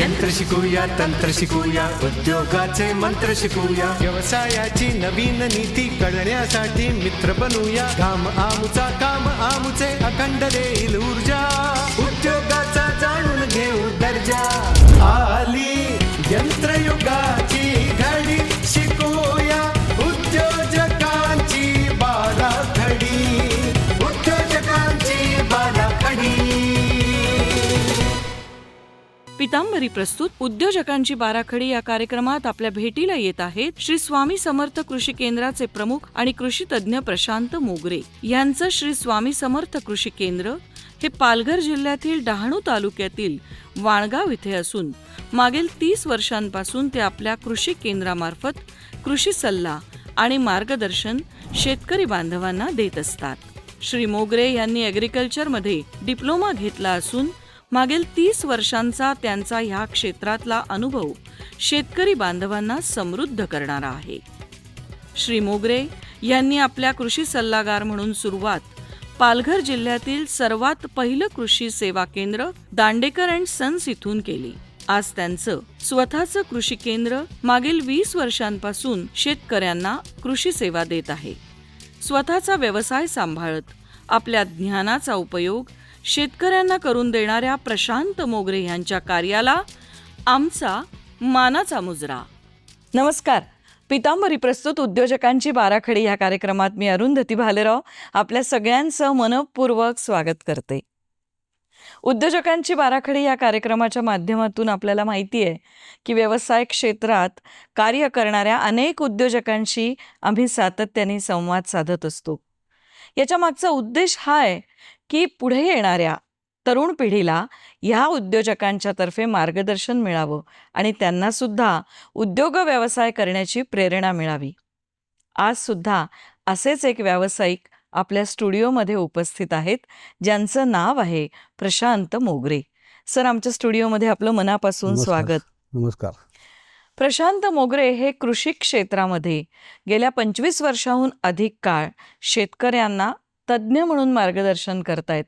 यंत्र शिकूया तंत्र शिकूया उद्योगाचे मंत्र शिकूया. व्यवसायाची नवीन नीती कळण्यासाठी मित्र बनूया. काम आमुचा काम आमुचे अखंड देईल ऊर्जा. उद्योगाचा जाणून घेऊ दर्जा. आली यंत्रयुगाची घडी शिकूया. पितांबरी प्रस्तुत उद्योजकांची बाराखडी या कार्यक्रमात आपल्या भेटीला येत आहेत श्री स्वामी समर्थ कृषी केंद्राचे प्रमुख आणि कृषी तज्ज्ञ प्रशांत मोगरे. यांचं श्री स्वामी समर्थ कृषी केंद्र हे पालघर जिल्ह्यातील डहाणू तालुक्यातील वाणगाव इथे असून मागील तीस वर्षांपासून ते आपल्या कृषी केंद्रामार्फत कृषी सल्ला आणि मार्गदर्शन शेतकरी बांधवांना देत असतात. श्री मोगरे यांनी ॲग्रिकल्चरमध्ये डिप्लोमा घेतला असून मागील तीस वर्षांचा त्यांचा ह्या क्षेत्रातला अनुभव शेतकरी बांधवांना समृद्ध करणारा आहे. श्री मोगरे यांनी आपल्या कृषी सल्लागार म्हणून सुरुवात पालघर जिल्ह्यातील सर्वात पहिलं कृषी सेवा केंद्र दांडेकर अँड सन्स इथून केली. आज त्यांचं स्वतःचं कृषी केंद्र मागील वीस वर्षांपासून शेतकऱ्यांना कृषी सेवा देत आहे. स्वतःचा व्यवसाय सांभाळत आपल्या ज्ञानाचा उपयोग शेतकऱ्यांना करून देणाऱ्या प्रशांत मोगरे यांच्या कार्याला आमचा मानाचा मुजरा. नमस्कार. पितांबरी प्रस्तुत उद्योजकांची बाराखडी या कार्यक्रमात मी अरुंधती भालेराव आपल्या सगळ्यांचं मनपूर्वक स्वागत करते. उद्योजकांची बाराखडी या कार्यक्रमाच्या माध्यमातून आपल्याला माहिती आहे की व्यवसाय क्षेत्रात कार्य करणाऱ्या अनेक उद्योजकांशी आम्ही सातत्याने संवाद साधत असतो. याच्या मागचा उद्देश हा आहे की पुढे येणाऱ्या तरुण पिढीला ह्या उद्योजकांच्या तर्फे मार्गदर्शन मिळावं आणि त्यांना सुद्धा उद्योग व्यवसाय करण्याची प्रेरणा मिळावी. आज सुद्धा असेच एक व्यावसायिक आपल्या स्टुडिओमध्ये उपस्थित आहेत ज्यांचं नाव आहे प्रशांत मोगरे. सर आमच्या स्टुडिओमध्ये आपलं मनापासून. स्वागत. नमस्कार. प्रशांत मोगरे हे कृषी क्षेत्रामध्ये गेल्या पंचवीस वर्षाहून अधिक काळ शेतकऱ्यांना तज्ज्ञ म्हणून मार्गदर्शन करतायत.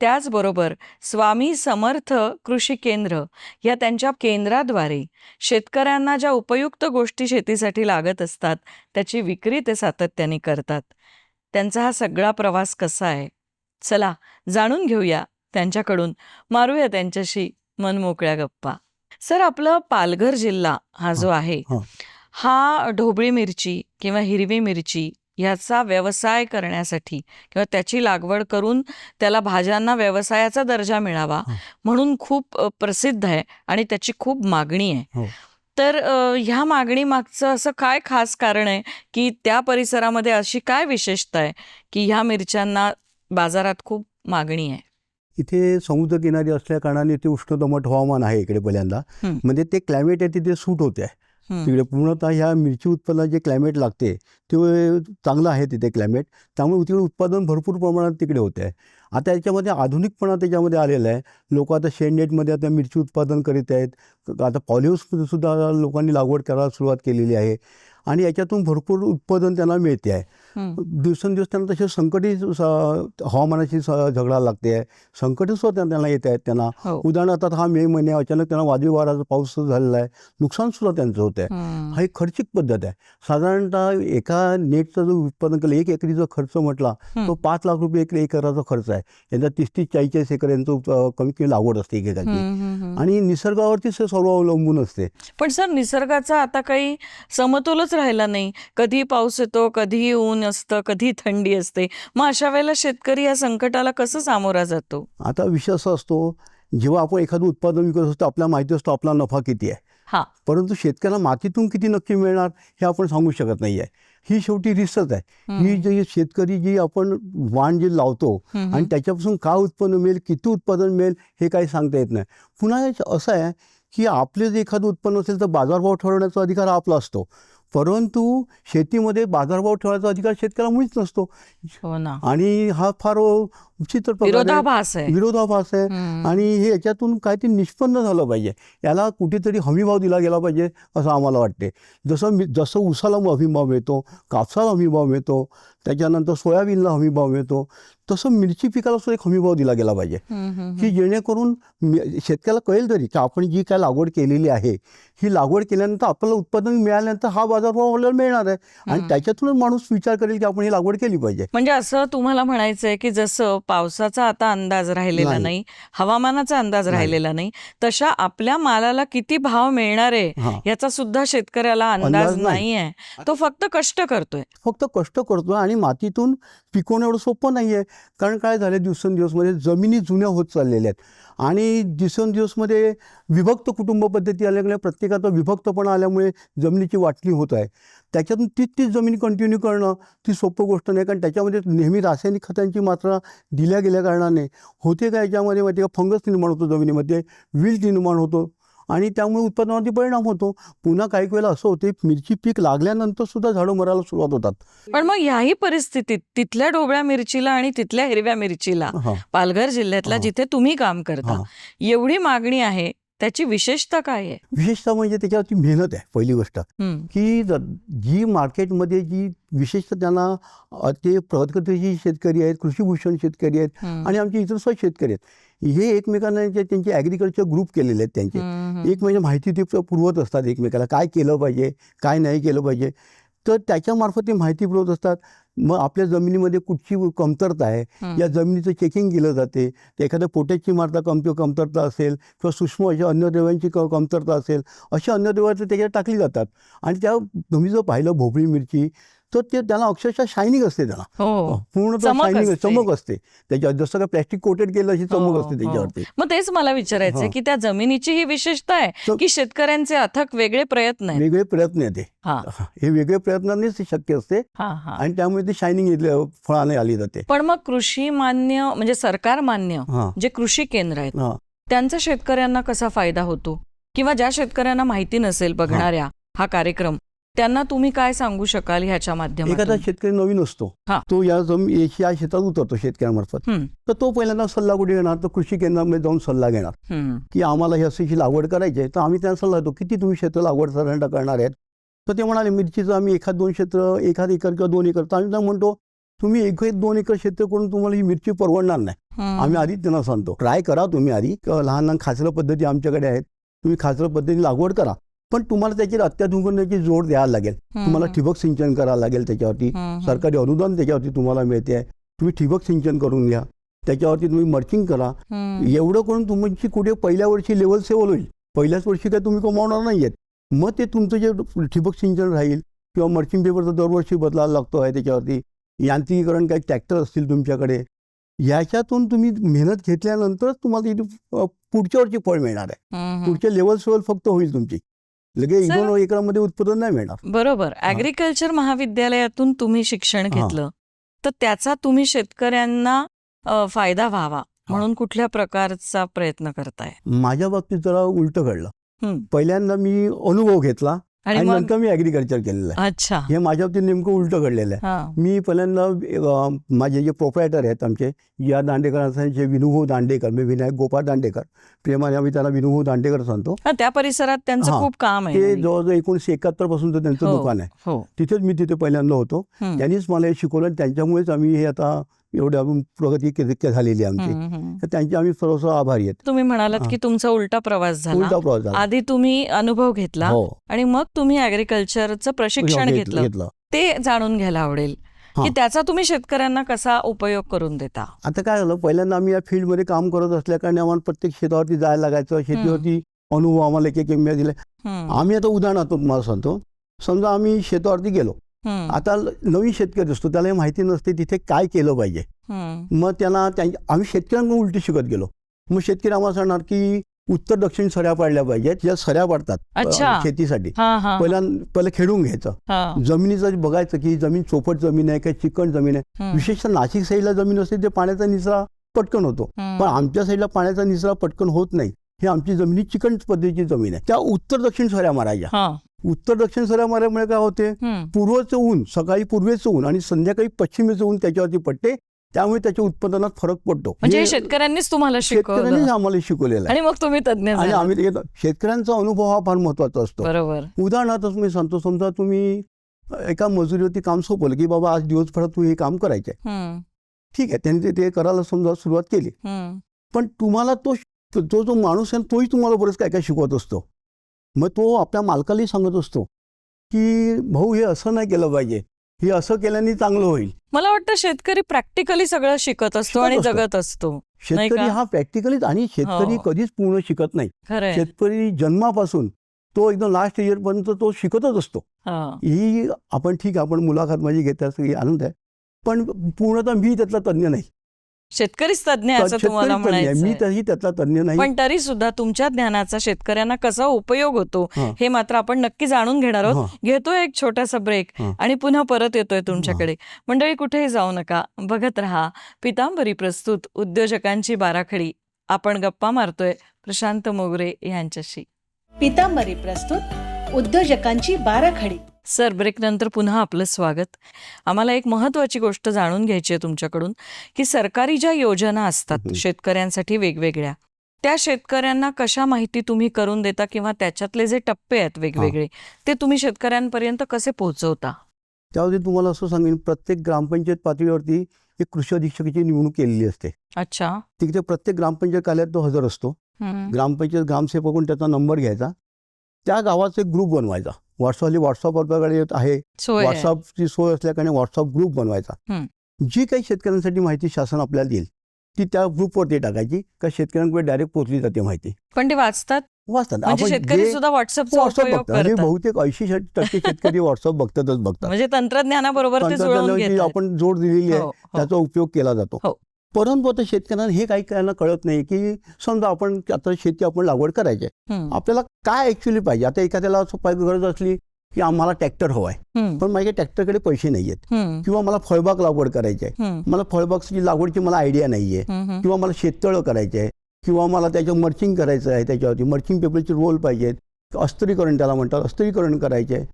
त्याचबरोबर स्वामी समर्थ कृषी केंद्र या त्यांच्या केंद्राद्वारे शेतकऱ्यांना ज्या उपयुक्त गोष्टी शेतीसाठी लागत असतात त्याची विक्री ते सातत्याने करतात. त्यांचा हा सगळा प्रवास कसा आहे? चला जाणून घेऊया. त्यांच्याकडून मारूया त्यांच्याशी मनमोकळ्या गप्पा. सर आपलं पालघर जिल्हा हा जो आहे हा. हा ढोबळी मिरची किंवा हिरवी मिरची ह्याचा व्यवसाय करण्यासाठी किंवा त्याची लागवड करून त्याला भाज्यांना व्यवसायाचा दर्जा मिळावा. म्हणून खूप प्रसिद्ध आहे आणि त्याची खूप मागणी आहे हो. तर ह्या मागणी मागचं असं काय खास कारण आहे की त्या परिसरामध्ये अशी काय विशेषता आहे की ह्या मिरच्यांना बाजारात खूप मागणी आहे इथे समुद्रकिनारी असल्या कारणाने ते उष्ण दमट हवामान आहे इकडे पहिल्यांदा. म्हणजे ते क्लायमेट आहे तिथे सूट होते आहे. तिकडे पूर्णतः ह्या मिरची उत्पन्नात जे क्लायमेट लागते ते चांगलं आहे तिथे क्लायमेट त्यामुळे तिकडे उत्पादन भरपूर प्रमाणात तिकडे होते आहे. आता याच्यामध्ये आधुनिकपणा त्याच्यामध्ये आलेला आहे. लोक आता शेडनेटमध्ये आता मिरची उत्पादन करीत आहेत. आता पॉलिहाऊसमध्ये सुद्धा लोकांनी लागवड करायला सुरुवात केलेली आहे. आणि याच्यातून भरपूर उत्पादन त्यांना मिळते आहे. दिवसेंदिवस त्यांना तसे संकटही स- हवामानाशी झगडा लागते आहे. संकटही सुद्धा त्यांना येत आहेत. त्यांना हो. उदाहरणार्थ आता हा मे महिने अचानक त्यांना वादळी वाराचा पाऊस झालेला आहे. नुकसान सुद्धा त्यांचं होतं आहे. हं. एक खर्चिक पद्धत आहे. साधारणतः एका नेटचं जो उत्पादन केलं एक एकरीचा खर्च म्हटला. तो पाच लाख रुपये एक एकराचा खर्च आहे. यांचा तीस तीस चाळीस चाळीस एकर यांचं अं, कमीत कमी लागवड असते एकेकाची. आणि निसर्गावरतीच हे सर्व अवलंबून असते. पण सर निसर्गाचा आता काही समतोलच राहिला नाही. कधी पाऊस येतो कधी ऊन असतं कधी थंडी असते. मग अशा वेळेला शेतकरी या संकटाला कसं सामोरा जातो? आता विषय असा असतो जेव्हा आपण एखादं उत्पादन विकत असतो आपल्याला माहिती असतो आपला नफा किती आहे. हा. परंतु शेतकऱ्याला मातीतून किती नक्की मिळणार हे आपण सांगू शकत नाही आहे. ही शेवटी रिसच आहे. ही जी शेतकरी जी आपण वाण जी लावतो. आणि त्याच्यापासून काय उत्पन्न मिळेल किती उत्पादन मिळेल हे काही सांगता येत नाही. पुन्हा असं आहे की आपले जे एखादं उत्पन्न असेल तर बाजारभाव ठरवण्याचा अधिकार आपला असतो. परंतु शेतीमध्ये बाजारभाव ठेवायचा अधिकार शेतकऱ्याला मुळीच नसतो. हो ना. आणि हा फार विचित्र. विरोधाभास आहे. विरोधाभास आहे. आणि हे याच्यातून काहीतरी निष्पन्न झालं पाहिजे. याला कुठेतरी हमीभाव दिला गेला पाहिजे असं आम्हाला वाटते. जसं मी जसं ऊसाला हमीभाव मिळतो कापसाला हमीभाव मिळतो त्याच्यानंतर सोयाबीनला हमी भाव मिळतो तसं मिरची पिकाला सुद्धा एक हमी भाव दिला गेला पाहिजे की जेणेकरून शेतकऱ्याला कळेल तरी की आपण जी काय लागवड केलेली आहे ही लागवड केल्यानंतर आपल्याला उत्पादन मिळाल्यानंतर हा बाजारभाव आपल्याला मिळणार आहे आणि. त्याच्यातूनच माणूस विचार करेल की आपण ही लागवड केली पाहिजे म्हणजे असं तुम्हाला म्हणायचंय की जसं पावसाचा आता अंदाज राहिलेला नाही. हवामानाचा अंदाज. राहिलेला नाही तशा आपल्या मालाला किती भाव मिळणार आहे याचा सुद्धा शेतकऱ्याला अंदाज नाही. नाहीये तो फक्त कष्ट करतोय फक्त कष्ट करतो आणि मातीतून पिकवणं एवढं सोपं नाही आहे कारण काय झालं दिवसेंदिवसमध्ये जमिनी जुन्या होत चाललेल्या आहेत. आणि दिवसेंदिवसमध्ये विभक्त कुटुंब पद्धती आल्यामुळे प्रत्येकाचा विभक्तपणा आल्यामुळे जमिनीची वाटणी होत आहे. त्याच्यातून तीच तीच जमीन कंटिन्यू करणं ती सोपं गोष्ट नाही. कारण त्याच्यामध्ये नेहमी रासायनिक खतांची मात्रा दिल्या गेल्या कारणाने होते का याच्यामध्ये माहिती का? फंगस निर्माण होतो जमिनीमध्ये विल्ट निर्माण होतो. आणि त्यामुळे उत्पादनावरती परिणाम होतो. पुन्हा काही वेळेला असं होते मिरची पीक लागल्यानंतर सुद्धा झाडं मरायला सुरुवात होतात. पण मग याही परिस्थितीत तिथल्या ढोबळ्या मिरचीला आणि तिथल्या हिरव्या मिरचीला पालघर जिल्ह्यातला. जिथे तुम्ही काम करता एवढी मागणी आहे त्याची विशेषता काय आहे? विशेषतः म्हणजे त्याच्यावरती मेहनत आहे पहिली गोष्ट. की ज- जी मार्केटमध्ये जी विशेषतः त्यांना ते प्रगतशील शेतकरी आहेत कृषीभूषण शेतकरी आहेत आणि आमचे इतर सुद्धा शेतकरी आहेत हे एकमेकांना जे त्यांचे ॲग्रिकल्चर ग्रुप केलेले आहेत त्यांचे. एक म्हणजे माहिती ते पुरवत असतात एकमेकाला काय केलं पाहिजे काय नाही केलं पाहिजे. तर त्याच्यामार्फत ते माहिती पुरवत असतात. मग आपल्या जमिनीमध्ये कुठची कमतरता आहे. या जमिनीचं चेकिंग केलं जाते. ते एखाद्या पोटॅशची मारता कमती कमतरता असेल किंवा सूक्ष्म अशा अन्नद्रव्यांची क कमतरता असेल अशा अन्नद्रव्याचं त्याच्यात टाकली जातात. आणि त्या तुम्ही जर पाहिलं भोपळी मिरची तर ते त्याला अक्षरशः शायनिंग असते त्याला. हो. पूर्ण चमक शायनिंग असते. चमक असते. त्याच्यावर जसं का प्लॅस्टिक कोटेड केलं अशी चमक हो, असते हो. त्याच्यावरती. मग तेच मला विचारायचंय हा. की त्या जमिनीची ही विशेषता आहे की शेतकऱ्यांचे अथक वेगळे प्रयत्न आहेत? वेगळे प्रयत्न आहेत ते. हा. वेगळे प्रयत्नांनीच ते शक्य असते. आणि त्यामुळे ते शायनिंग फळाने आली जाते. पण मग कृषी मान्य म्हणजे सरकार मान्य जे कृषी केंद्र आहेत त्यांचा शेतकऱ्यांना कसा फायदा होतो? किंवा ज्या शेतकऱ्यांना माहिती नसेल बघणाऱ्या हा कार्यक्रम त्यांना तुम्ही काय सांगू शकाल ह्याच्या एखादा माध्यमातून शेतकरी नवीन असतो हा. तो या जम या शेतात उतरतो शेतकऱ्यांमार्फत. हम्म, तर तो पहिल्यांदा सल्ला कुठे घेणार? तर कृषी केंद्रामध्ये जाऊन सल्ला घेणार. हम्म, की आम्हाला ही अशी लागवड करायची आहे. तर आम्ही त्यांना सल्ला देतो किती तुम्ही क्षेत्र लागवड साधारणतः करणार आहेत? तर ते म्हणाले मिरचीचं आम्ही एखाद दोन क्षेत्र एखाद एकर किंवा दोन एकर तर आम्ही त्यांना म्हणतो तुम्ही एक एक दोन एकर क्षेत्र करून तुम्हाला ही मिरची परवडणार नाही. हम्म. आम्ही आधी त्यांना सांगतो ट्राय करा तुम्ही आधी. क- लहान लहान खाचरं पद्धती आमच्याकडे आहेत. तुम्ही खाचरं पद्धती लागवड करा. पण तुम्हाला त्याची अत्याधुनिक जोड द्यायला लागेल. तुम्हाला ठिबक सिंचन करावं लागेल त्याच्यावरती. सरकारी अनुदान त्याच्यावरती तुम्हाला मिळते आहे. तुम्ही ठिबक सिंचन करून घ्या. त्याच्यावरती तुम्ही मर्चिंग करा. एवढं करून तुमची कुठे पहिल्या वर्षी लेवल सेवल होईल. पहिल्याच वर्षी काय तुम्ही कमावणार नाही आहेत मग ते तुमचं जे ठिबक सिंचन राहील किंवा मर्चिंग पेपरचा दरवर्षी बदलायला लागतो आहे त्याच्यावरती. यांत्रिकीकरण काही ट्रॅक्टर असतील तुमच्याकडे. याच्यातून तुम्ही मेहनत घेतल्यानंतरच तुम्हाला पुढच्या वर्षी फळ मिळणार आहे. पुढच्या लेवल सेवल फक्त होईल तुमची. लगे दोन एकरामध्ये उत्पादन नाही मिळणार. बरोबर. ऍग्रिकल्चर महाविद्यालयातून तुम्ही शिक्षण. घेतलं तर त्याचा तुम्ही शेतकऱ्यांना फायदा व्हावा म्हणून कुठल्या प्रकारचा प्रयत्न करताय? माझ्या बाबतीत जरा उलट घडलं. पहिल्यांदा मी अनुभव घेतला. आणि आणि मग? नंतर मी ॲग्रिकल्चर केलेलं आहे. अच्छा. हे माझ्या बाबतीत नेमकं उलट घडलेलं आहे. मी पहिल्यांदा अ, माझे जे प्रोप्रायटर आहेत आमचे या दांडेकरांचे विनुभाऊ दांडेकर मी विनायक गोपाळ दांडेकर प्रेमाने आम्ही त्याला विनुभाऊ दांडेकर सांगतो. हा, त्या परिसरात त्यांचं हा. खूप काम ते आहे जवळजवळ एकोणीसशे एकाहत्तरपासून तर त्यांचं हो. दुकान आहे. हो. तिथेच मी तिथे पहिल्यांदा होतो. त्यांनीच मला हे शिकवलं आणि त्यांच्यामुळेच आम्ही हे आता एवढी अजून प्रगती के- झालेली आहे आमची. तर त्यांचे आम्ही सर्वस्व आभारी आहेत. तुम्ही म्हणालात हा. की तुमचा उलटा प्रवास झाला. उलटा प्रवास झाला. आधी तुम्ही अनुभव घेतला हो. आणि मग तुम्ही ऍग्रिकल्चरचं प्रशिक्षण घेतलं ते जाणून घ्यायला आवडेल हा. की त्याचा तुम्ही शेतकऱ्यांना कसा उपयोग करून देता? आता काय झालं पहिल्यांदा आम्ही या फील्डमध्ये काम करत असल्याकारणे आम्हाला प्रत्येक शेतावरती जायला लागायचं. शेतीवरती अनुभव आम्हाला एक एक एम दिले. हम्म, आम्ही आता उदाहरणार्थ तुम्हाला सांगतो. समजा आम्ही शेतावरती गेलो. आता नवीन शेतकरी असतो त्याला हे माहिती नसते तिथे काय केलं पाहिजे. मग त्यांना आम्ही शेतकऱ्यांकडून उलटी शिकत गेलो. मग शेतकरी आम्हाला सांगणार की उत्तर दक्षिण सऱ्या पाडल्या पाहिजेत या सऱ्या पडतात. शेतीसाठी. हा पहिला पहिलं खेळून घ्यायचं. जमिनीचं बघायचं की जमीन चोपट जमीन आहे का चिकण जमीन आहे. विशेषतः नाशिक साईडला जमीन असते ते पाण्याचा निचरा पटकन होतो. पण आमच्या साईडला पाण्याचा निचरा पटकन होत नाही. ही आमची जमिनी चिकन पद्धतीची जमीन आहे. त्या उत्तर दक्षिण सऱ्या मारायच्या. उत्तर दक्षिण सऱ्या मारल्यामुळे काय होते? पूर्वचं ऊन सकाळी पूर्वेचं ऊन आणि संध्याकाळी पश्चिमेचं ऊन त्याच्यावरती पडते. त्यामुळे त्याच्या उत्पादनात फरक पडतो. म्हणजे शेतकऱ्यांनीच तुम्हाला शेतकऱ्यांनीच आम्हाला शिकवलेलं आणि मग तुम्ही तज्ञ आणि. आम्ही. शेतकऱ्यांचा अनुभव हा फार महत्त्वाचा असतो. बरोबर. उदाहरणार्थ मी सांगतो समजा तुम्ही एका मजुरीवरती काम सोपवलं की बाबा आज दिवसभरात तू हे काम करायचं आहे. हम्म, ठीक आहे त्यांनी ते- करायला समजा सुरुवात केली. पण तुम्हाला तो तो जो माणूस आहे तोही तुम्हाला बरंच काय काय शिकवत असतो. मग तो आपल्या मालकालाही सांगत असतो की भाऊ हे असं नाही केलं पाहिजे हे असं केल्याने चांगलं होईल मला वाटतं शेतकरी प्रॅक्टिकली सगळं शिकत असतो आणि. जगत असतो शेतकरी? हा प्रॅक्टिकलीच आणि शेतकरी हो. कधीच पूर्ण शिकत नाही शेतकरी जन्मापासून तो एकदम लास्ट इयरपर्यंत तो शिकतच असतो हा. आपण ठीक आहे आपण मुलाखत माझी घेत सगळी आनंद आहे पण पूर्णतः मी त्यातला तज्ज्ञ नाही शेतकरीच तज्ञ आहे असं शेतकरी तुम्हाला तज्ञ आहे. मी म्हणायचं तरी त्यातला तज्ज्ञ नाही. पण तरी सुद्धा तुमच्या ज्ञानाचा शेतकऱ्यांना कसा उपयोग होतो हा. हे मात्र आपण नक्की जाणून घेणार आहोत. हा. घेतोय एक छोटासा ब्रेक हा. आणि पुन्हा परत येतोय तुमच्याकडे. मंडळी कुठेही जाऊ नका. बघत राहा. पितांबरी प्रस्तुत उद्योजकांची बाराखडी. आपण गप्पा मारतोय. प्रशांत मोगरे यांच्याशी. पितांबरी प्रस्तुत उद्योजकांची बाराखडी. सर ब्रेक नंतर पुन्हा आपलं स्वागत. आम्हाला एक महत्वाची गोष्ट जाणून घ्यायची आहे तुमच्याकडून की सरकारी ज्या योजना असतात. शेतकऱ्यांसाठी वेगवेगळ्या त्या शेतकऱ्यांना कशा माहिती तुम्ही करून देता किंवा त्याच्यातले जे टप्पे आहेत वेगवेगळे ते तुम्ही शेतकऱ्यांपर्यंत कसे पोहोचवता? त्यावरती तुम्हाला असं सांगेन प्रत्येक ग्रामपंचायत पातळीवरती एक कृषी अधीक्षकाची निवडणूक केलेली असते. अच्छा. तिथे प्रत्येक ग्रामपंचायत कार्यालयात तो हजर असतो. ग्रामपंचायत ग्रामसेवककडून त्याचा नंबर घ्यायचा. त्या गावाचा एक ग्रुप बनवायचा. व्हॉट्सअप आपल्याकडे आहे. सोय आहे. व्हॉट्सअपची सोय असल्याकारणे व्हॉट्सअप ग्रुप बनवायचा. हं. जी काही शेतकऱ्यांसाठी माहिती शासन आपल्याला देईल ती त्या ग्रुपवरती टाकायची. का शेतकऱ्यांकडे डायरेक्ट पोहोचली जाते माहिती. पण ते वाचतात? वाचतात. म्हणजे शेतकरी सुद्धा व्हॉट्सअप उपयोग बघतात. म्हणजे बहुतेक ऐंशी टक्के शेतकरी व्हॉट्सअप बघतातच बघतात. म्हणजे तंत्रज्ञानाबरोबर आपण जोड दिलेली आहे. हो, हो. त्याचा उपयोग केला जातो. हो. परंतु आता शेतकऱ्यांना हे काही करायला कळत नाही की समजा आपण आता शेती आपण लागवड करायची. आपल्याला काय ऍक्च्युली पाहिजे? आता एखाद्याला असं पाहिजे गरज असली की आम्हाला ट्रॅक्टर हवा आहे. पण माझ्या ट्रॅक्टरकडे पैसे नाही आहेत. किंवा मला फळबाग लागवड करायची आहे. मला फळबागची लागवडची मला आयडिया नाही आहे. हम्म. किंवा मला शेततळं करायचे आहे. किंवा मला त्याचं मर्चिंग करायचं आहे त्याच्यावरती. मर्चिंग पेपरचे रोल पाहिजेत अस्त्रीकरण त्याला म्हणतात. अस्त्रीकरण करायचे आहे.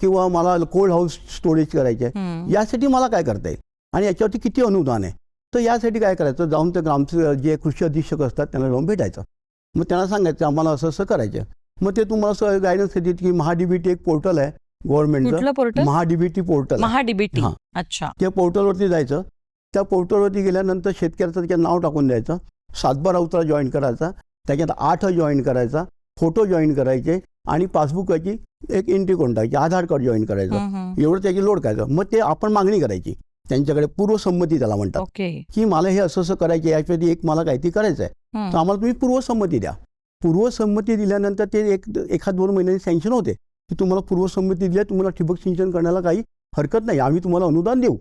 किंवा मला कोल्ड हाऊस स्टोरेज करायचे आहे. यासाठी मला काय करता येईल? आणि याच्यावरती किती अनुदान आहे? तर यासाठी काय करायचं? जाऊन ते ग्रामचे जे कृषी अधीक्षक असतात त्यांना जाऊन भेटायचं. मग त्यांना सांगायचं आम्हाला असं असं करायचं. मग ते तुम्हाला असं गायडन्स देतात की महाडीबीटी एक पोर्टल आहे गव्हर्नमेंटचं महाडीबीटी पोर्टल. महाडीबीटी. हा. अच्छा. त्या पोर्टलवरती जायचं. त्या पोर्टलवरती गेल्यानंतर शेतकऱ्याचं त्याच्यात नाव टाकून द्यायचं. सातबारा उतरा जॉईन करायचा. त्याच्यात आठ जॉईन करायचा. फोटो जॉईन करायचे. आणि पासबुकाची एक एंट्री करून टाकायची. आधार कार्ड जॉईन करायचं. एवढं त्याची लोड करायचं मग ते आपण मागणी करायची. त्यांच्याकडे पूर्वसंमती त्याला म्हणतात. की मला हे असं असं करायचं याच्यावरती एक मला काहीतरी करायचं आहे. तर आम्हाला तुम्ही पूर्वसंमती द्या. पूर्वसंमती दिल्यानंतर ते एक एखाद दोन महिन्यांनी सँक्शन होते. की तुम्हाला पूर्वसंमती दिल्या तुम्हाला ठिबक सिंचन करण्याला काही हरकत नाही. आम्ही तुम्हाला अनुदान देऊ.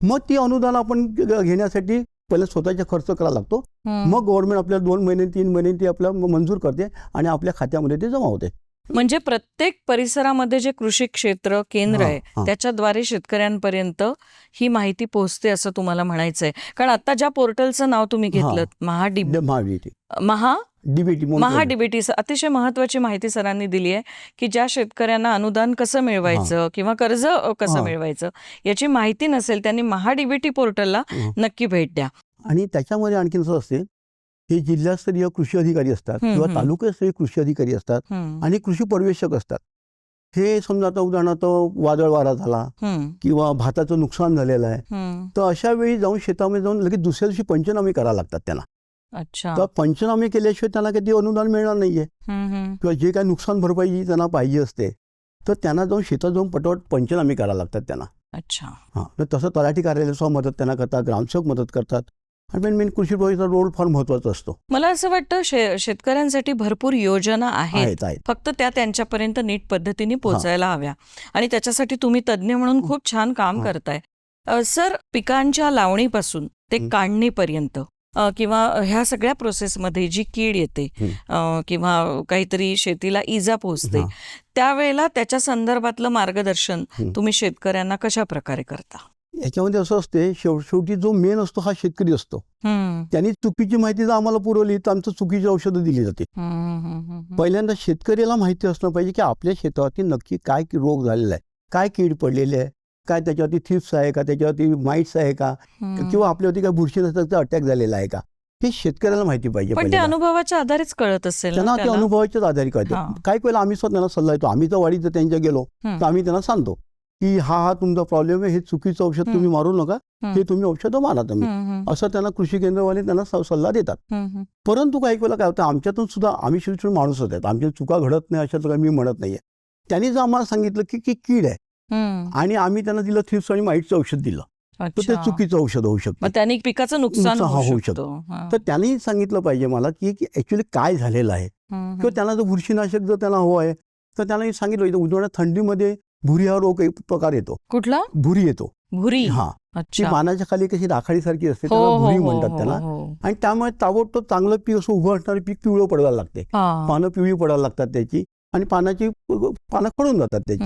मग ती अनुदान आपण घेण्यासाठी पहिले स्वतःचा खर्च करावा लागतो. मग गव्हर्नमेंट आपल्याला दोन महिने तीन महिने ती आपल्याला मंजूर करते आणि आपल्या खात्यामध्ये ते जमा होते. म्हणजे प्रत्येक परिसरामध्ये जे कृषी क्षेत्र केंद्र आहे. त्याच्याद्वारे शेतकऱ्यांपर्यंत ही माहिती पोहोचते असं तुम्हाला म्हणायचंय कारण आता ज्या पोर्टलचं नाव तुम्ही. घेतलं महाडी महाडीबीटी महा डीबीटी महाडीबीटी अतिशय महत्वाची माहिती सरांनी दिली आहे की ज्या शेतकऱ्यांना अनुदान कसं मिळवायचं किंवा कर्ज कसं. मिळवायचं याची माहिती नसेल त्यांनी महाडीबीटी पोर्टलला. नक्की भेट द्या आणि त्याच्यामध्ये आणखीन असं असते हे जिल्हास्तरीय कृषी अधिकारी असतात किंवा. तालुकास्तरीय कृषी अधिकारी असतात आणि कृषी पर्यवेक्षक असतात. हे समजा आता उदाहरणार्थ वादळ वारा झाला किंवा भाताचं नुकसान झालेलं आहे. तर अशा वेळी जाऊन शेतामध्ये जाऊन लगेच दुसऱ्या दिवशी पंचनामे करावे लागतात त्यांना. अच्छा. तर पंचनामे केल्याशिवाय त्यांना कधी अनुदान मिळणार नाहीये. किंवा जे काही नुकसान भरपाई जी त्यांना पाहिजे असते तर त्यांना जाऊन शेतात जाऊन पटवट पंचनामे करावे लागतात त्यांना. अच्छा. हां तर तसं तलाठी कार्यालय मदत त्यांना करतात ग्रामसेवक मदत करतात. आणि मेन मेन कृषी रोल फार महत्त्वाचा असतो. मला असं वाटतं शे शेतकऱ्यांसाठी भरपूर योजना आहेत. फक्त त्या त्यांच्यापर्यंत नीट पद्धतीने पोहोचायला हव्या. आणि त्याच्यासाठी तुम्ही तज्ज्ञ म्हणून खूप छान काम. करताय. सर पिकांच्या लावणीपासून ते. काढणीपर्यंत किंवा ह्या सगळ्या प्रोसेसमध्ये जी कीड येते किंवा काहीतरी शेतीला इजा पोहोचते. त्यावेळेला त्याच्या संदर्भातलं मार्गदर्शन. तुम्ही शेतकऱ्यांना कशा प्रकारे करता? याच्यामध्ये असं असते शेव शेवटी जो मेन असतो हा शेतकरी असतो हं, त्यांनी चुकीची माहिती जर आम्हाला पुरवली तर आमचं चुकीची औषधं दिली जाते. पहिल्यांदा शेतकऱ्याला माहिती असणं पाहिजे की आपल्या शेतावरती नक्की काय रोग झालेला आहे काय कीड पडलेली आहे काय त्याच्यावरती थिप्स आहे का त्याच्यावरती माइट्स आहे का. किंवा आपल्यावरती काय बुरशीनाशकचा अटॅक झालेला आहे का हे शेतकऱ्याला माहिती पाहिजे पण ते. अनुभवाच्या आधारेच कळत असेल त्यांना ते त्याला? अनुभवाच्याच आधारे कळते. काही वेळेला आम्ही स्वतः त्यांना सल्ला देतो आम्ही जर वाडीत जर त्यांच्या गेलो. तर आम्ही त्यांना सांगतो की हा हा तुमचा प्रॉब्लेम आहे हे चुकीचं औषध तुम्ही मारू नका. हे तुम्ही औषधं मारा तुम्ही. असं त्यांना कृषी केंद्रवाले त्यांना सल्ला देतात. परंतु काही वेळेला काय होतं आमच्यातून सुद्धा आम्ही शेवटी माणूसच आहेत. आमच्या चुका घडत नाही अशा काही मी म्हणत नाहीये. त्यांनी जर आम्हाला सांगितलं की की कीड आहे. आणि आम्ही त्यांना दिलं थ्रिप्स आणि माईटचं औषध दिलं तर ते. चुकीचं औषध होऊ शकतं. त्यांनी पिकाचं नुकसान होऊ शकतो. तर त्यांनी सांगितलं पाहिजे मला की ऍक्च्युली काय झालेलं आहे? किंवा त्यांना जर बुरशीनाशक जर त्यांना हवं आहे तर त्यांना सांगितलं उदाहरणार्थ थंडीमध्ये भुरी हा रोग एक प्रकार येतो. कुठला? भुरी येतो. भुरी? हा. ती पानाच्या खाली कशी राखाडीसारखी असते हो त्याला हो भुरी हो, म्हणतात हो, त्याला. हो. आणि त्यामुळे ताबडतोब चांगलं पीक असं उभं असणारे पीक पिवळं पडायला लागते. हा. पानं पिवळी पडायला लागतात त्याची. आणि पानाची पानं खडून जातात त्याची.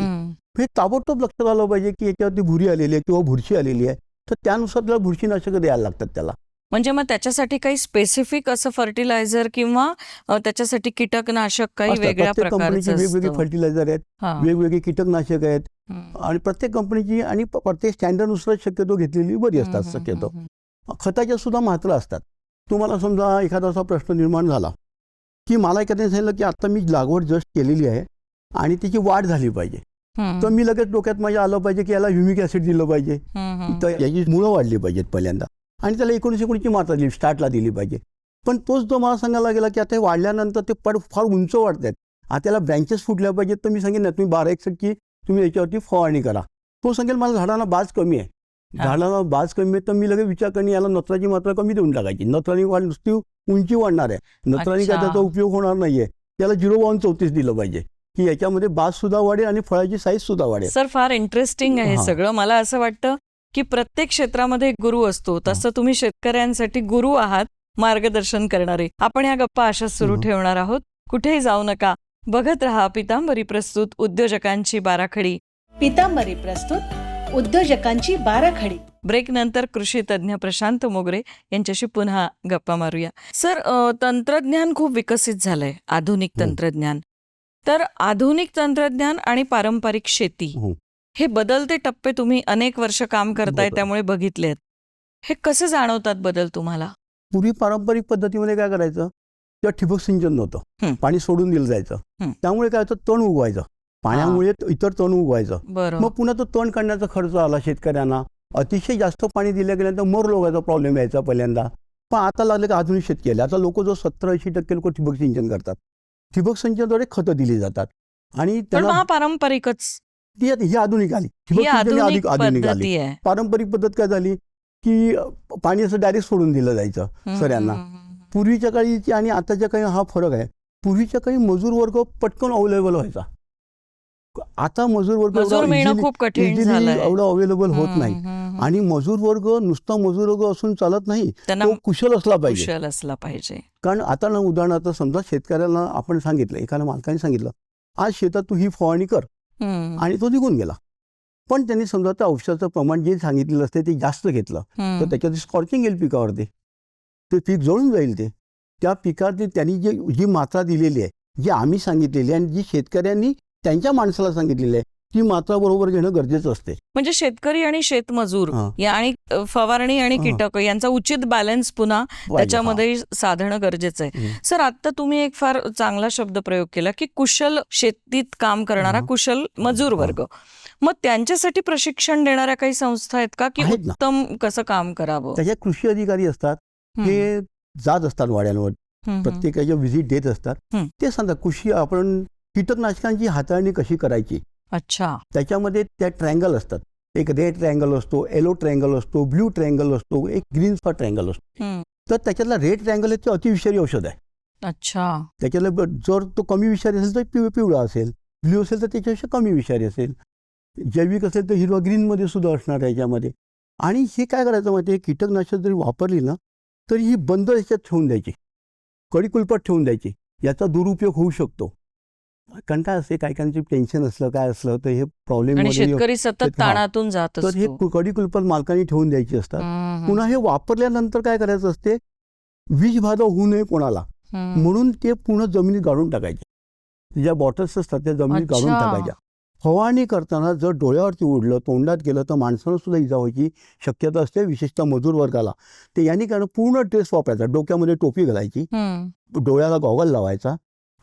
हे ताबडतोब लक्षात आलं पाहिजे की याच्यावरती भुरी आलेली आहे किंवा बुरशी आलेली आहे. तर त्यानुसार त्याला बुरशीनाशकं द्यायला लागतात त्याला. म्हणजे मग त्याच्यासाठी काही स्पेसिफिक असं फर्टिलायझर किंवा त्याच्यासाठी कीटकनाशक काही. वेगळ्या प्रकारचं वेगवेगळी. फर्टिलायझर आहेत. वेगवेगळे कीटकनाशक आहेत. आणि प्रत्येक कंपनीची आणि प्रत्येक स्टँडर्डनुसार शक्यतो घेतलेली बरी असतात शक्यतो खताच्या सुद्धा मात्रा असतात तुम्हाला समजा एखादा असा प्रश्न निर्माण झाला की मला एखाद्याने सांगितलं की आता मी लागवड जस्ट केलेली आहे आणि तिची वाढ झाली पाहिजे. तर मी लगेच डोक्यात माझ्या आलं पाहिजे की याला ह्युमिक ॲसिड दिलं पाहिजे. तर याची मुळं वाढली पाहिजेत पहिल्यांदा आणि त्याला एकोणीस एकोणीसची मात्रा दिली स्टार्टला दिली पाहिजे. पण तोच जो मला सांगायला गेला की आता हे वाढल्यानंतर ते पड फार उंच वाढत आहेत आता त्याला ब्रँचेस फुटल्या पाहिजेत तर मी सांगेन ना तुम्ही बारा एकसष्टची तुम्ही याच्यावरती फवारणी करा. तो सांगेल मला झाडाला बाज कमी आहे. झाडाला बाज कमी आहे तर मी लगेच विचार करेन याला नत्राची मात्रा कमी देऊन टाकायची. नत्रानी वाढ नुसती उंची वाढणार आहे. नत्रानी काय. त्याचा उपयोग होणार नाहीये. त्याला झिरो बावन चौतीस दिलं पाहिजे. की याच्यामध्ये बाज सुद्धा वाढेल आणि फळाची साईज सुद्धा वाढेल. सर फार इंटरेस्टिंग आहे. सगळं. मला असं वाटतं की प्रत्येक क्षेत्रामध्ये एक गुरु असतो. तसं तुम्ही शेतकऱ्यांसाठी गुरु आहात मार्गदर्शन करणारे. आपण ह्या गप्पा अशाच सुरू हं. ठेवणार आहोत. कुठेही जाऊ नका. बघत रहा पितांबरी प्रस्तुत उद्योजकांची बाराखडी. पितांबरी प्रस्तुत उद्योजकांची बाराखडी. ब्रेक नंतर कृषी तज्ज्ञ प्रशांत मोगरे यांच्याशी पुन्हा गप्पा मारूया. सर तंत्रज्ञान खूप विकसित झालंय आधुनिक हो. तंत्रज्ञान. तर आधुनिक तंत्रज्ञान आणि पारंपरिक शेती हो. बदलते टप्पे तुम्ही अनेक वर्ष काम करताय. त्यामुळे बघितलेत. हे कसे जाणवतात बदल तुम्हाला? पूर्वी पारंपरिक पद्धतीमध्ये काय करायचं? तेव्हा ठिबक सिंचन. नव्हतं पाणी सोडून दिलं जायचं. त्यामुळे काय होतं? तण उगवायचं. पाण्यामुळे इतर तण उगवायचं. मग पुन्हा तो तण काढण्याचा खर्च आला शेतकऱ्यांना. अतिशय जास्त पाणी दिलं गेल्यानंतर मोर लोकांचा प्रॉब्लेम यायचा पहिल्यांदा. पण आता लागले का आधुनिक शेती केले आता लोक जो सत्तर ऐंशी टक्के लोक ठिबक सिंचन करतात. ठिबक सिंचनद्वारे खतं दिली जातात. आणि पारंपरिकच ती आता- ही आधुनिक आली. ठिबक आधुनिक अधिक आधुनिक आली. पारंपरिक पद्धत काय झाली? की पाणी असं डायरेक्ट सोडून दिलं जायचं सऱ्यांना. पूर्वीच्या काळीची आणि आताच्या काळी हा फरक आहे. पूर्वीच्या काळी मजूर वर्ग पटकन अवेलेबल व्हायचा. आता मजूर वर्ग खूप कठीण एवढं अवेलेबल होत नाही. आणि मजूर वर्ग नुसता मजूर वर्ग असून चालत नाही तो कुशल असला पाहिजे. कुशल असला पाहिजे. कारण आता ना उदाहरणार्थ समजा शेतकऱ्याला आपण सांगितलं एखाद्या मालकाने सांगितलं आज शेतात तू ही फवारणी कर आणि तो निघून गेला. पण त्यांनी समजा त्या औषधाचं प्रमाण जे सांगितलेलं असते ते जास्त घेतलं. तर त्याच्यात स्कॉर्चिंग येईल पिकावरती. ते पीक जळून जाईल ते. त्या पिकावरती त्यांनी जे जी मात्रा दिलेली आहे जी आम्ही सांगितलेली आहे आणि जी शेतकऱ्यांनी त्यांच्या माणसाला सांगितलेली आहे ती मात्रा बरोबर घेणं गरजेचं असते म्हणजे शेतकरी आणि शेतमजूर हां. या आणि अ, फवारणी आणि हां. कीटक यांचा उचित बॅलन्स पुन्हा पाहिजे, त्याच्यामध्ये साधणं गरजेचं आहे. सर आता तुम्ही एक फार चांगला शब्द प्रयोग केला की कुशल शेतीत काम करणारा हां. कुशल मजूर. वर्ग मग त्यांच्यासाठी प्रशिक्षण देणाऱ्या काही संस्था आहेत का की आहेत ना. उत्तम कसं काम करावं त्याच्या कृषी अधिकारी असतात हं, हे जात असतात वाड्यांवर. प्रत्येकाच्या व्हिजिट देत असतात हं. ते सांगतात कृषी आपण कीटकनाशकांची हाताळणी कशी करायची अच्छा. त्याच्यामध्ये त्या ट्रँगल असतात. एक रेड ट्रँगल असतो येलो ट्रँगल असतो ब्ल्यू ट्रँगल असतो एक ग्रीन स्पॉट ट्रँगल असतो. तर त्याच्यातला रेड ट्रँगल आहे ते अतिविषारी औषध आहे. अच्छा. त्याच्याला ब- जर तो कमी विषारी असेल तर पिव पिवळा असेल. ब्ल्यू असेल तर त्याच्यापेक्षा कमी विषारी असेल. जैविक असेल तर हिरवा ग्रीनमध्ये सुद्धा असणार आहे याच्यामध्ये. आणि हे काय करायचं माहिती कीटकनाशक जरी वापरली ना तरी ही बंद याच्यात ठेवून द्यायची. कडी कुलपात ठेवून द्यायची. याचा दुरुपयोग होऊ शकतो. काय असते काय काहींचे टेन्शन असलं काय असलं तर हे प्रॉब्लेम आणि शेतकरी सतत हां. ताणातून जात तर हे कडी कुलपात मालकांनी ठेवून द्यायची असतात. पुन्हा हे वापरल्यानंतर काय करायचं असते वीज बाधा होऊ नये कोणाला. म्हणून ते पूर्ण जमिनीत गाडून टाकायचे. ज्या बॉटल्स असतात त्या जमिनीत गाडून. टाकायच्या. फवारणी करताना जर डोळ्यावरती उडलं तोंडात गेलं तर माणसानं सुद्धा इजा व्हायची शक्यता असते विशेषतः मजूर वर्गाला. ते यांनी कारण पूर्ण ड्रेस वापरायचा. डोक्यामध्ये टोपी घालायची. डोळ्याला गॉगल लावायचा.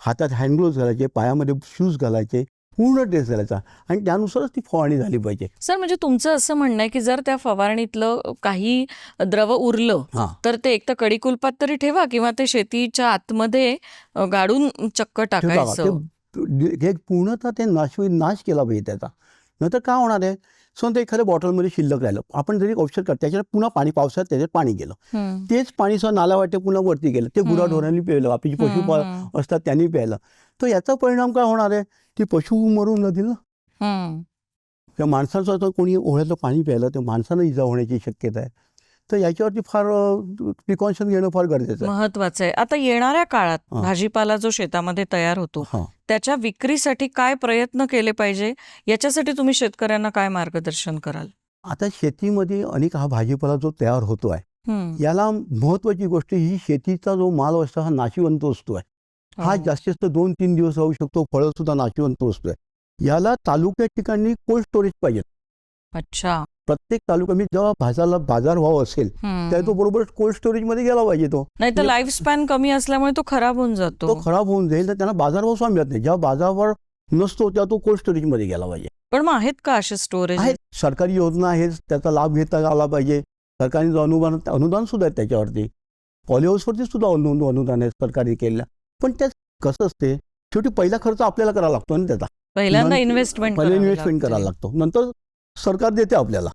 हातात हँडग्लोव्स घालायचे पायामध्ये शूज घालायचे पूर्ण टेस्ट करायचा आणि त्यानुसारच ती फवारणी झाली पाहिजे. सर म्हणजे तुमचं असं म्हणणं आहे की जर त्या फवारणीतलं काही द्रव उरलं तर ते एक तर कडीकुलपात तरी ठेवा किंवा ते शेतीच्या आतमध्ये गाडून चक्क टाकायचं. हे पूर्णतः ते नाश नाश केला पाहिजे त्याचा. नंतर काय होणार आहे? समजा एखाद्या बॉटलमध्ये शिल्लक राहिलं आपण जरी औषध कर त्याच्यात पुन्हा पाणी पावसाळ्यात त्याच्यात पाणी गेलं. तेच पाणी सुद्धा नाला वाटे पुन्हा वरती गेलं ते. गुराढोरांनी प्यायलं आपली जी पशु. असतात त्यांनी प्यायलं तर याचा परिणाम काय होणार आहे ती पशु मरून जातील ना हम्म. त्या माणसाचं कोणी ओढ्यातलं पाणी प्यायलं तर माणसानं इजा होण्याची शक्यता आहे तर याच्यावरती फार प्रिकॉशन घेणं फार गरजेचं आहे. महत्वाचं आहे. आता येणाऱ्या काळात. भाजीपाला जो शेतामध्ये तयार होतो त्याच्या विक्रीसाठी काय प्रयत्न केले पाहिजे? याच्यासाठी तुम्ही शेतकऱ्यांना काय मार्गदर्शन कराल? आता शेतीमध्ये अनेक हा भाजीपाला जो तयार होतो आहे. याला महत्वाची गोष्ट ही शेतीचा जो माल असतो हा नाशिवंत वस्तू आहे. हा हो. जास्तीत जास्त दोन तीन दिवस राहू शकतो फळं सुद्धा नाशिवंत आहे याला तालुक्या ठिकाणी कोल्ड स्टोरेज पाहिजे. अच्छा. प्रत्येक तालुका मी जेव्हा भाजाला बाजार भाव असेल. त्या तो बरोबर कोल्ड स्टोरेजमध्ये गेला पाहिजे तो. नाही तर लाईफ स्पॅन कमी असल्यामुळे तो खराब होऊन जातो. तो खराब होऊन जाईल तर त्यांना बाजारभाव सुद्धा मिळत नाही. जेव्हा बाजारभाव नसतो तेव्हा तो कोल्ड स्टोरेजमध्ये गेला पाहिजे. पण मग आहेत का असे स्टोरेज आहेत. सरकारी योजना आहेत त्याचा लाभ घेता आला पाहिजे. सरकारने जो अनुदान अनुदान सुद्धा आहे त्याच्यावरती. पॉलिहाऊसवरती सुद्धा अनु अनुदान आहे सरकारी केलेलं. पण त्यात कसं असते शेवटी पहिला खर्च आपल्याला करावा लागतो ना त्याचा. पहिल्यांदा इन्व्हेस्टमेंट पहिला इन्व्हेस्टमेंट करायला लागतो. नंतर सरकार देते आपल्याला.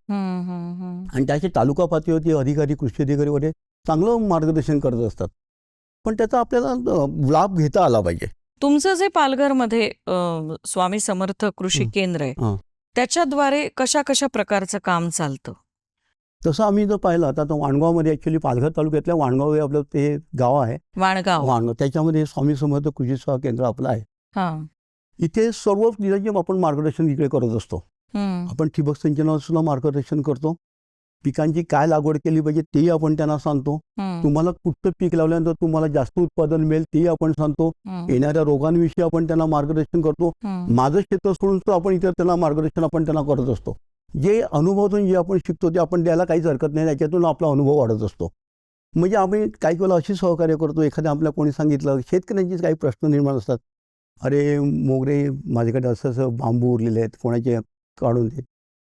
आणि त्याचे तालुका पातळीवरती अधिकारी कृषी अधिकारी वगैरे चांगलं मार्गदर्शन करत असतात. पण त्याचा आपल्याला लाभ घेता आला पाहिजे. तुमचं जे पालघरमध्ये स्वामी समर्थ कृषी. केंद्र आहे. त्याच्याद्वारे कशा कशा प्रकारचं काम चालतं? तसं आम्ही जर पाहिलं आता तर वाणगावमध्ये ॲक्च्युली पालघर तालुक्यातल्या वाणगाव हे आपलं ते गाव आहे. वाणगाव. वाणगाव त्याच्यामध्ये स्वामी समर्थ कृषी सेवा केंद्र आपलं आहे. इथे सर्व नियोजन आपण मार्गदर्शन इकडे करत असतो. आपण ठिबक सिंचनावर सुद्धा मार्गदर्शन करतो. पिकांची काय लागवड केली पाहिजे तेही आपण त्यांना सांगतो. तुम्हाला कुठचं पीक लावल्यानंतर तुम्हाला जास्त उत्पादन मिळेल तेही आपण सांगतो. येणाऱ्या रोगांविषयी आपण त्यांना मार्गदर्शन करतो. माझं क्षेत्र सोडून तर आपण इतर त्यांना मार्गदर्शन आपण त्यांना करत असतो. जे अनुभवातून जे आपण शिकतो ते आपण द्यायला काहीच हरकत नाही. त्याच्यातून आपला अनुभव वाढत असतो. म्हणजे आम्ही काही वेळेला अशी सहकार्य करतो. एखाद्या आपल्या कोणी सांगितलं शेतकऱ्यांचे काही प्रश्न निर्माण असतात. अरे मोगरे माझ्याकडे असं असं बांबू उरलेले आहेत. कोणाचे काढून दे.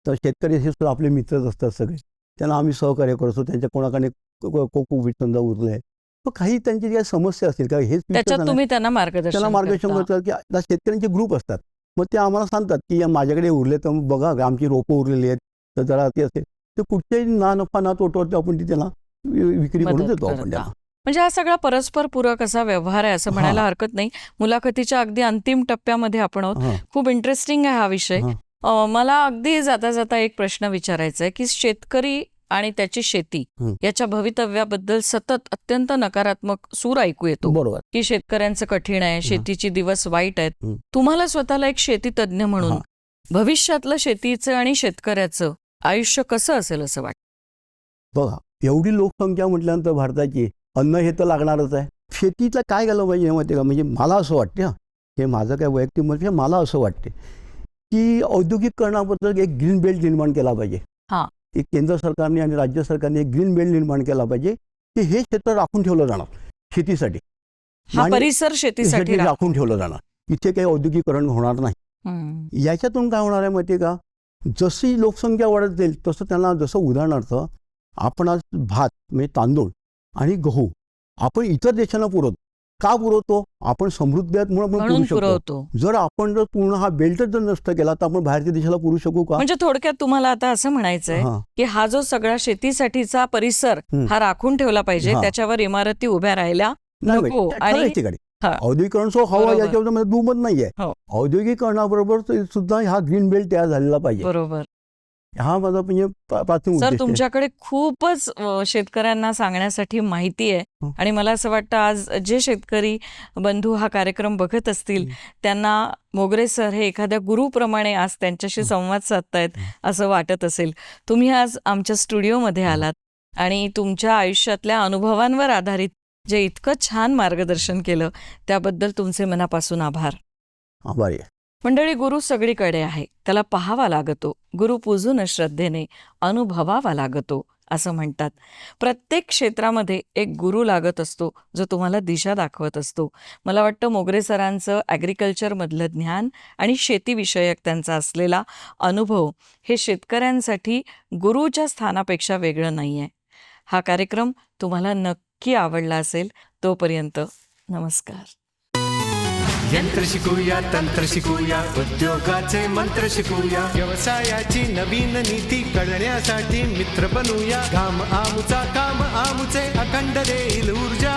तर शेतकरी हे सुद्धा आपले मित्रच असतात सगळे. त्यांना आम्ही सहकार्य करतो. त्यांच्या कोणाकडे कोको समजा उरले मग काही त्यांची ज्या समस्या असतील का? हेच तुम्ही त्यांना मार्गदर्शन त्याला मार्गदर्शन करता. करतात की आता शेतकऱ्यांचे ग्रुप असतात. मग ते आम्हाला सांगतात की या माझ्याकडे उरले तर बघा आमची रोपं उरलेली आहेत. तर जरा ते असेल तर कुठच्याही ना नफा ना तोटवरती आपण ती त्यांना विक्री करून देतो आपण. त्यांना म्हणजे हा सगळा परस्पर पूरक असा व्यवहार आहे असं. म्हणायला हरकत नाही. मुलाखतीच्या अगदी अंतिम टप्प्यामध्ये आपण आहोत. खूप इंटरेस्टिंग आहे हा विषय. मला अगदी जाता जाता एक प्रश्न विचारायचा आहे की शेतकरी आणि त्याची शेती. याच्या भवितव्याबद्दल सतत अत्यंत नकारात्मक सूर ऐकू येतो बरोबर. की शेतकऱ्यांचं कठीण आहे शेतीची दिवस वाईट आहेत. तुम्हाला स्वतःला एक शेती तज्ज्ञ म्हणून. भविष्यातलं शेतीचं आणि शेतकऱ्याचं आयुष्य कसं असेल असं वाटतं? बघा एवढी लोकसंख्या म्हटल्यानंतर भारताची अन्न हे तर लागणारच आहे. शेतीतलं काय झालं पाहिजे माहिती का? म्हणजे मला असं वाटते हं, माझं काय वैयक्तिक मत आहे, मला असं वाटते. की औद्योगिकरणाबद्दल एक ग्रीन बेल्ट निर्माण केला पाहिजे. हां. एक केंद्र सरकारने आणि राज्य सरकारने एक ग्रीन बेल्ट निर्माण केला पाहिजे की हे क्षेत्र राखून ठेवलं जाणार शेतीसाठी. हा परिसर शेतीसाठी शेती राख- राखून ठेवलं जाणार. इथे काही औद्योगिकरण होणार नाही. याच्यातून काय होणार आहे माहिती का? जशी लोकसंख्या वाढत जाईल तसं त्यांना जसं उदाहरणार्थ आपण आज भात म्हणजे तांदूळ आणि गहू आपण इतर देशांना पुरवतो. का पुरवतो? आपण समृद्ध म्हणून पुरवतो. जर आपण जर पूर्ण हा बेल्टच जर नष्ट केला तर आपण बाहेरच्या देशाला पुरू शकू का? म्हणजे थोडक्यात तुम्हाला आता असं म्हणायचंय की हा जो सगळा शेतीसाठीचा परिसर हं. राखून ठेवला पाहिजे. त्याच्यावर इमारती उभ्या राहिल्या हा. औद्योगिकरण सो हवा म्हणजे दुमत नाहीये. हो. औद्योगिकरणाबरोबर सुद्धा हा ग्रीन बेल्ट तयार झालेला पाहिजे. बरोबर. हा माझा म्हणजे प्रा- प्राथमिक सर. तुमच्याकडे खूपच शेतकऱ्यांना सांगण्यासाठी माहिती आहे हं. आणि मला असं वाटतं आज जे शेतकरी बंधू हा कार्यक्रम बघत असतील. त्यांना मोगरे सर हे एखाद्या गुरुप्रमाणे आज त्यांच्याशी. संवाद साधतायत. असं वाटत असेल तुम्ही आज आमच्या स्टुडिओमध्ये. आलात आणि तुमच्या आयुष्यातल्या अनुभवांवर आधारित जे इतकं छान मार्गदर्शन केलं त्याबद्दल तुमचे मनापासून आभार आभारी मंडळी गुरु सगळीकडे आहे. त्याला पाहावा लागतो. गुरु पूजून श्रद्धेने अनुभवावा लागतो असं म्हणतात. प्रत्येक क्षेत्रामध्ये एक गुरु लागत असतो जो तुम्हाला दिशा दाखवत असतो. मला वाटतं मोगरे सरांचं ॲग्रिकल्चरमधलं ज्ञान आणि शेतीविषयक त्यांचा असलेला अनुभव हे शेतकऱ्यांसाठी गुरुच्या स्थानापेक्षा वेगळं नाही आहे हा कार्यक्रम तुम्हाला नक्की आवडला असेल तोपर्यंत नमस्कार. यंत्र शिकूया तंत्र शिकूया उद्योगाचे मंत्र शिकूया. व्यवसायाची नवीन नीती कळण्यासाठी मित्र बनूया. घाम आमुचा काम आमुचे अखंड देईल ऊर्जा.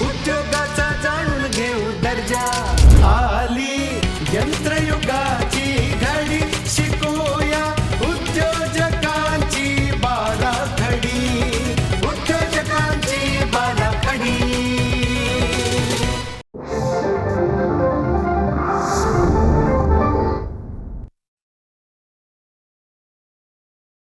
उद्योगाचा जाणून घेऊ दर्जा. आली यंत्र